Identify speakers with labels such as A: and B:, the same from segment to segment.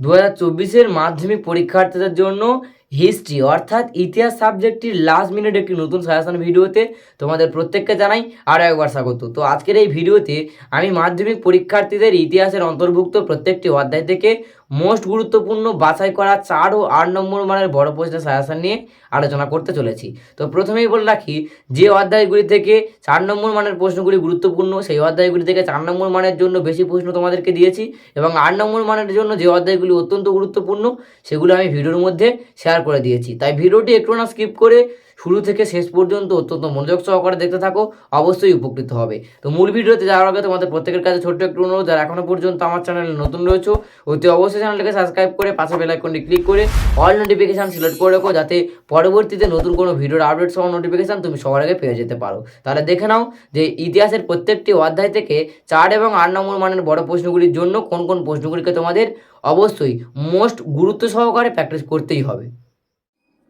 A: দু হাজার চব্বিশের মাধ্যমিক পরীক্ষার্থীদের জন্য হিস্ট্রি অর্থাৎ ইতিহাস সাবজেক্টটির লাস্ট মিনিট একটি নতুন সাজেশন ভিডিওতে তোমাদের প্রত্যেককে জানাই আরও একবার স্বাগত। তো আজকের এই ভিডিওতে আমি মাধ্যমিক পরীক্ষার্থীদের ইতিহাসের অন্তর্ভুক্ত প্রত্যেকটি অধ্যায় থেকে মোস্ট গুরুত্বপূর্ণ বাছাই করা চার ও আট নম্বর মানের বড় প্রশ্নের সাজেশন নিয়ে আলোচনা করতে চলেছি। তো প্রথমেই বলে রাখি, যে অধ্যায়গুলি থেকে চার নম্বর মানের প্রশ্নগুলি গুরুত্বপূর্ণ, সেই অধ্যায়গুলি থেকে চার নম্বর মানের জন্য বেশি প্রশ্ন তোমাদেরকে দিয়েছি এবং আট নম্বর মানের জন্য যে অধ্যায়গুলি অত্যন্ত গুরুত্বপূর্ণ, সেগুলো আমি ভিডিওর মধ্যে শেয়ার করে দিয়েছি। তাই ভিডিওটি একটু না স্কিপ করে শুরু থেকে শেষ পর্যন্ত অত্যন্ত মনোযোগ সহকারে দেখতে থাকো, অবশ্যই উপকৃত হবে। তো মূল ভিডিওতে যাওয়ার আগে তোমাদের প্রত্যেকের কাছে ছোট্ট একটু অনুরোধ, যারা এখনও পর্যন্ত আমার চ্যানেলে নতুন রয়েছে, অতি অবশ্যই চ্যানেলটাকে সাবস্ক্রাইব করে পাশে বেল আইকনটি ক্লিক করে অল নোটিফিকেশান সিলেক্ট করে রাখো, যাতে পরবর্তীতে নতুন কোনো ভিডিওর আপডেট সহ নোটিফিকেশান তুমি সবার আগে পেয়ে যেতে পারো। তাহলে দেখে নাও যে ইতিহাসের প্রত্যেকটি অধ্যায় থেকে চার এবং আট নম্বর মানের বড় প্রশ্নগুলির জন্য কোন কোন প্রশ্নগুলিকে তোমাদের অবশ্যই মোস্ট গুরুত্ব সহকারে প্র্যাকটিস করতেই হবে।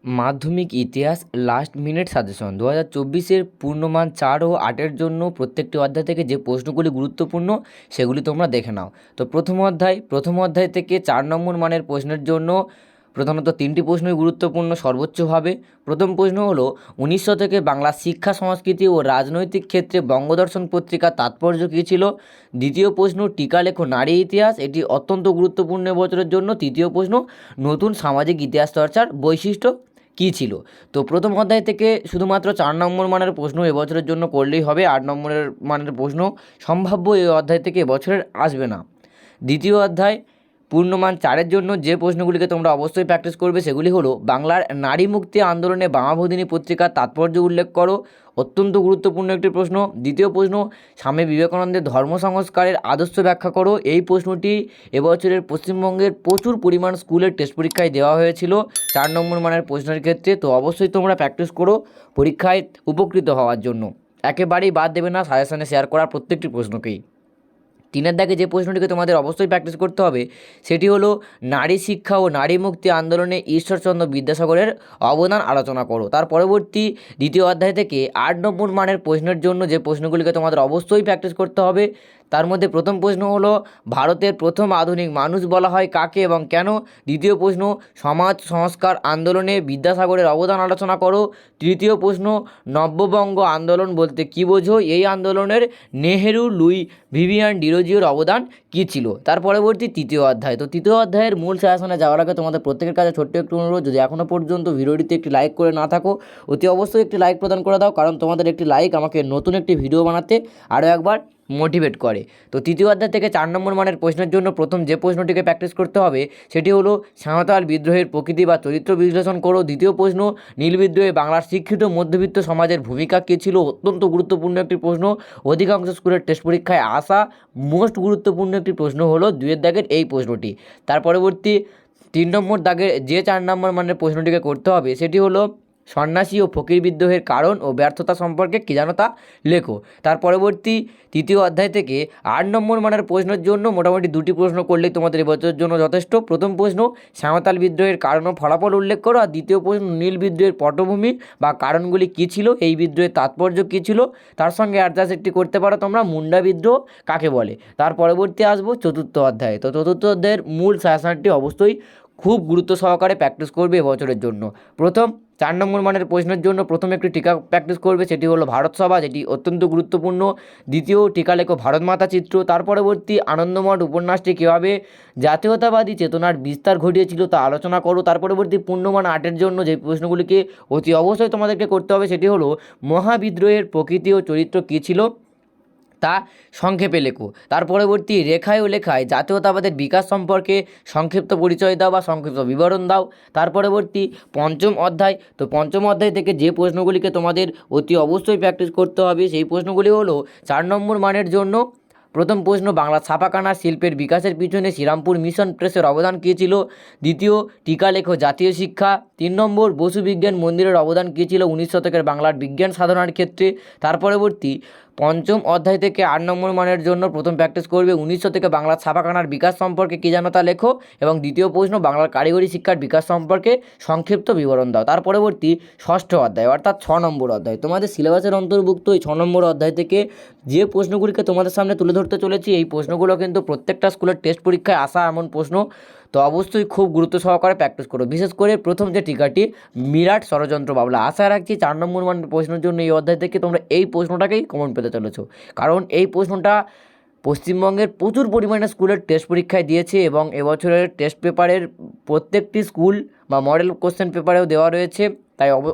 A: মাধ্যমিক ইতিহাস লাস্ট মিনিট সাজেশন দু হাজার চব্বিশের পূর্ণমান চার ও আটের জন্য প্রত্যেকটি অধ্যায় থেকে যে প্রশ্নগুলি গুরুত্বপূর্ণ, সেগুলি তোমরা দেখে নাও। তো প্রথম অধ্যায় প্রথম অধ্যায় থেকে চার নম্বর মানের প্রশ্নের জন্য প্রধানত তিনটি প্রশ্নই গুরুত্বপূর্ণ, সর্বোচ্চভাবে। প্রথম প্রশ্ন হলো উনিশশো থেকে বাংলা শিক্ষা, সংস্কৃতি ও রাজনৈতিক ক্ষেত্রে বঙ্গদর্শন পত্রিকার তাৎপর্য কী ছিল? দ্বিতীয় প্রশ্ন টিকা লেখো নারী ইতিহাস। এটি অত্যন্ত গুরুত্বপূর্ণ বছরের জন্য। তৃতীয় প্রশ্ন, নতুন সামাজিক ইতিহাস চর্চার বৈশিষ্ট্য কী ছিল? তো প্রথম অধ্যায় থেকে শুধুমাত্র চার নম্বর মানের প্রশ্ন এবছরের জন্য করলেই হবে, আট নম্বরের মানের প্রশ্ন সম্ভাব্য এই অধ্যায় থেকে এবছরের আসবে না। দ্বিতীয় অধ্যায় পূর্ণমান চারের জন্য যে প্রশ্নগুলিকে তোমরা অবশ্যই প্র্যাকটিস করবে সেগুলি হলো, বাংলার নারী মুক্তি আন্দোলনে বামাভদিনী পত্রিকার তাৎপর্য উল্লেখ করো, অত্যন্ত গুরুত্বপূর্ণ একটি প্রশ্ন। দ্বিতীয় প্রশ্ন, স্বামী বিবেকানন্দের ধর্ম সংস্কারের আদর্শ ব্যাখ্যা করো। এই প্রশ্নটি এবছরের পশ্চিমবঙ্গের প্রচুর পরিমাণ স্কুলের টেস্ট পরীক্ষায় দেওয়া হয়েছিল। চার নম্বর মানের প্রশ্নের ক্ষেত্রে তো অবশ্যই তোমরা প্র্যাকটিস করো পরীক্ষায় উপকৃত হওয়ার জন্য। একেবারেই বাদ দেবে না সাজেশনে শেয়ার করা প্রত্যেকটি প্রশ্নকেই। তিনের দাগে যে প্রশ্নটিকে তোমাদের অবশ্যই প্র্যাকটিস করতে হবে, সেটি হলো, নারী শিক্ষা ও নারী মুক্তি আন্দোলনে ঈশ্বরচন্দ্র বিদ্যাসাগরের অবদান আলোচনা করো। তার পরবর্তী দ্বিতীয় অধ্যায় থেকে আট নম্বর মানের প্রশ্নের জন্য যে প্রশ্নগুলিকে তোমাদের অবশ্যই প্র্যাকটিস করতে হবে তার মধ্যে প্রথম প্রশ্ন হলো, ভারতের প্রথম আধুনিক মানুষ বলা হয় কাকে এবং কেন? দ্বিতীয় প্রশ্ন, সমাজ, সংস্কার, আন্দোলনে বিদ্যাসাগরের অবদান আলোচনা করো। তৃতীয় প্রশ্ন, নব্যবঙ্গ আন্দোলন বলতে কী বোঝো? এই আন্দোলনের নেহেরু, লুই, ভিভিয়ান ডিরোজিওর অবদান কী ছিল? তার পরবর্তী তৃতীয় অধ্যায়। তো তৃতীয় অধ্যায়ের মূল শাসনে যাওয়ার আগে তোমাদের প্রত্যেকের কাছে ছোট্ট একটু অনুরোধ, যদি এখনও পর্যন্ত ভিডিওটিতে একটি লাইক করে না থাকো, অতি অবশ্যই একটি লাইক প্রদান করে দাও, কারণ তোমাদের একটি লাইক আমাকে নতুন একটি ভিডিও বানাতে আরও একবার মোটিভেট করে। তো তৃতীয় অধ্যায় থেকে চার নম্বর মানের প্রশ্নের জন্য প্রথম যে প্রশ্নটিকে প্র্যাকটিস করতে হবে, সেটি হলো, সাঁওতাল বিদ্রোহের প্রকৃতি বা চরিত্র বিশ্লেষণ করো। দ্বিতীয় প্রশ্ন, নীল বিদ্রোহে বাংলার শিক্ষিত মধ্যবিত্ত সমাজের ভূমিকা কী ছিল? অত্যন্ত গুরুত্বপূর্ণ একটি প্রশ্ন। অধিকাংশ স্কুলের টেস্ট পরীক্ষায় আসা মোস্ট গুরুত্বপূর্ণ একটি প্রশ্ন হলো দুয়ের দাগের এই প্রশ্নটি। তার পরবর্তী তিন নম্বর দাগের যে চার নম্বর মানের প্রশ্নটিকে করতে হবে, সেটি হলো সন্ন্যাসী ও ফকির বিদ্রোহের কারণ ও ব্যর্থতা সম্পর্কে কী জানো তা? লেখো। তার পরবর্তী তৃতীয় অধ্যায় থেকে আট নম্বর মানের প্রশ্নের জন্য মোটামুটি দুটি প্রশ্ন করলেই তোমাদের এবছরের জন্য যথেষ্ট। প্রথম প্রশ্ন শ্যামতাল বিদ্রোহের কারণ ও ফলাফল উল্লেখ করো। আর দ্বিতীয় প্রশ্ন, নীল বিদ্রোহের পটভূমি বা কারণগুলি কী ছিল? এই বিদ্রোহের তাৎপর্য কী ছিল? তার সঙ্গে অ্যাডজাস্ট একটি করতে পারো তোমরা। মুন্ডা বিদ্রোহ কাকে বলে? তার পরবর্তী আসব চতুর্থ অধ্যায়ে। তো চতুর্থ অধ্যায়ের মূল শাসনটি অবশ্যই খুব গুরুত্ব সহকারে প্র্যাকটিস করবে এবছরের জন্য। প্রথম চার নম্বর মানের প্রশ্নের জন্য প্রথমে একটি টিকা প্র্যাকটিস করবে, সেটি হলো ভারত সভা, যেটি অত্যন্ত গুরুত্বপূর্ণ। দ্বিতীয় টিকা লেখো ভারত মাতা চিত্র। তার পরবর্তী আনন্দমঠ উপন্যাসটি কীভাবে জাতীয়তাবাদী চেতনার বিস্তার ঘটিয়েছিল তা আলোচনা করো। তার পরবর্তী পূর্ণমান আটের জন্য যে প্রশ্নগুলিকে অতি অবশ্যই তোমাদেরকে করতে হবে, সেটি হলো, মহাবিদ্রোহের প্রকৃতি ও চরিত্র কী ছিল? তা সংক্ষেপে লেখো। তার পরবর্তী রেখায় ও লেখায়, জাতীয়তাবাদের বিকাশ সম্পর্কে সংক্ষিপ্ত পরিচয় দাও বা সংক্ষিপ্ত বিবরণ দাও। তার পরবর্তী পঞ্চম অধ্যায়, তো পঞ্চম অধ্যায় থেকে যে প্রশ্নগুলিকে তোমাদের অতি অবশ্যই প্র্যাকটিস করতে হবে, সেই প্রশ্নগুলি হলো, চার নম্বর মানের জন্য প্রথম প্রশ্ন, বাংলা ছাপাখানা শিল্পের বিকাশের পিছনে শ্রীরামপুর মিশন প্রেসের অবদান কী ছিল? দ্বিতীয়, টিকা লেখো জাতীয় শিক্ষা। তিন নম্বর, বসু বিজ্ঞান মন্দিরের অবদান কী ছিল উনিশ শতকের বাংলার বিজ্ঞান সাধনার ক্ষেত্রে? তার পরবর্তী পঞ্চম অধ্যায় থেকে আট নম্বর মানের জন্য প্রথম প্র্যাকটিস করবে উনিশশো থেকে বাংলার ছাপাখানার বিকাশ সম্পর্কে কী জানো তা লেখো? এবং দ্বিতীয় প্রশ্ন, বাংলার কারিগরি শিক্ষার বিকাশ সম্পর্কে সংক্ষিপ্ত বিবরণ দাও। তার পরবর্তী ষষ্ঠ অধ্যায়, অর্থাৎ ছ নম্বর অধ্যায়। তোমাদের সিলেবাসের অন্তর্ভুক্ত এই ছ নম্বর অধ্যায় থেকে যে প্রশ্নগুলিকে তোমাদের সামনে তুলে ধরতে চলেছি, এই প্রশ্নগুলো কিন্তু প্রত্যেকটা স্কুলের টেস্ট পরীক্ষায় আসা এমন প্রশ্ন। তো অবশ্যই খুব গুরুত্ব সহকারে প্র্যাকটিস করো। বিশেষ করে প্রথম যে টিকাটি বিরাট ষড়যন্ত্র বাবলা আশা রাখছি চার নম্বর মান প্রশ্নের জন্য এই অধ্যায় থেকে তোমরা এই প্রশ্নটাকেই কমন পেতে চলেছ। কারণ এই প্রশ্নটা পশ্চিমবঙ্গের প্রচুর পরিমাণে স্কুলের টেস্ট পরীক্ষায় দিয়েছে এবং এবছরের টেস্ট পেপারের প্রত্যেকটি স্কুল বা মডেল কোশ্চেন পেপারেও দেওয়া রয়েছে। তাই অব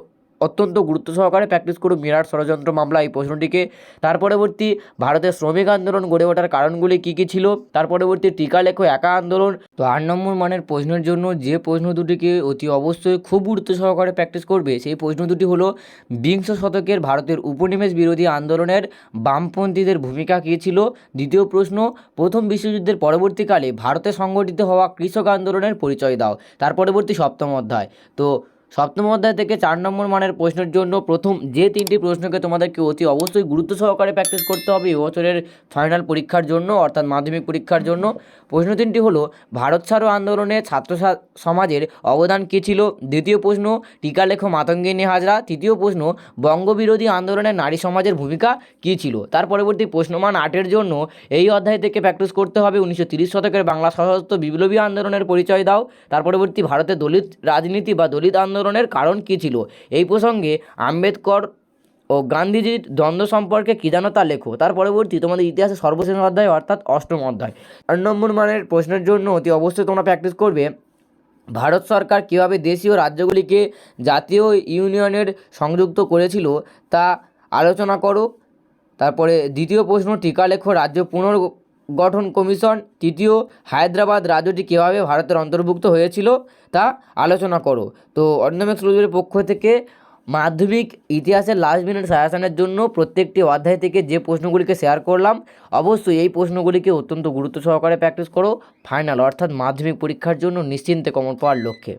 A: অত্যন্ত গুরুত্ব সহকারে প্র্যাকটিস করুন বিরাট ষড়যন্ত্র মামলা এই প্রশ্নটিকে। তার পরবর্তী ভারতের শ্রমিক আন্দোলন গড়ে ওঠার কারণগুলি কী কী ছিল? তার পরবর্তী টিকা লেখো, একা আন্দোলন। তো আট নম্বর মানের প্রশ্নের জন্য যে প্রশ্ন দুটিকে অতি অবশ্যই খুব গুরুত্ব সহকারে প্র্যাকটিস করবে, সেই প্রশ্ন দুটি হলো, বিংশ শতকের ভারতের উপনিবেশ বিরোধী আন্দোলনের বামপন্থীদের ভূমিকা কী ছিল? দ্বিতীয় প্রশ্ন, প্রথম বিশ্বযুদ্ধের পরবর্তীকালে ভারতে সংগঠিত হওয়া কৃষক আন্দোলনের পরিচয় দাও। তার পরবর্তী সপ্তম অধ্যায়। তো সপ্তম অধ্যায় থেকে চার নম্বর মানের প্রশ্নের জন্য প্রথম যে তিনটি প্রশ্নকে তোমাদেরকে অতি অবশ্যই গুরুত্ব সহকারে প্র্যাকটিস করতে হবে এবছরের ফাইনাল পরীক্ষার জন্য, অর্থাৎ মাধ্যমিক পরীক্ষার জন্য। প্রশ্ন তিনটি হলো, ভারত ছাড়ো আন্দোলনে ছাত্র সমাজের অবদান কী ছিল? দ্বিতীয় প্রশ্ন, টিকা লেখো মাতঙ্গিনী হাজরা। তৃতীয় প্রশ্ন, বঙ্গবিরোধী আন্দোলনে নারী সমাজের ভূমিকা কী ছিল? তার পরবর্তী প্রশ্নমান আটের জন্য, এই অধ্যায় থেকে প্র্যাকটিস করতে হবে উনিশশো শতকের বাংলা সশস্ত্র বিপ্লবী আন্দোলনের পরিচয় দাও। তার পরবর্তী ভারতে দলিত রাজনীতি বা দলিত আন্দোলনের কারণ কী ছিল? এই প্রসঙ্গে আম্বেদকর ও গান্ধীজির দ্বন্দ্ব সম্পর্কে কী জানো তা লেখো। তার পরবর্তী তোমাদের ইতিহাসে সর্বশেষ অধ্যায় অর্থাৎ অষ্টম অধ্যায়। আট নম্বর মানের প্রশ্নের জন্য অতি অবশ্যই তোমরা প্র্যাকটিস করবে, ভারত সরকার কীভাবে দেশীয় রাজ্যগুলিকে জাতীয় ইউনিয়নের সংযুক্ত করেছিল তা আলোচনা করো। তারপরে দ্বিতীয় প্রশ্ন, টিকা লেখো, রাজ্য পুনর্গঠন কমিশন, তৃতীয়, হায়দ্রাবাদ রাজ্যটি কীভাবে ভারতের অন্তর্ভুক্ত হয়েছিল তা আলোচনা করো। তো অর্ণমেক্স রোজের পক্ষ থেকে মাধ্যমিক ইতিহাসের লাস্ট মিনিট সাজেশনের জন্য প্রত্যেকটি অধ্যায় থেকে যে প্রশ্নগুলিকে শেয়ার করলাম, অবশ্যই এই প্রশ্নগুলিকে অত্যন্ত গুরুত্ব সহকারে প্র্যাকটিস করো। ফাইনাল অর্থাৎ মাধ্যমিক পরীক্ষার জন্য নিশ্চিন্তে কমন পাওয়ার লক্ষ্যে।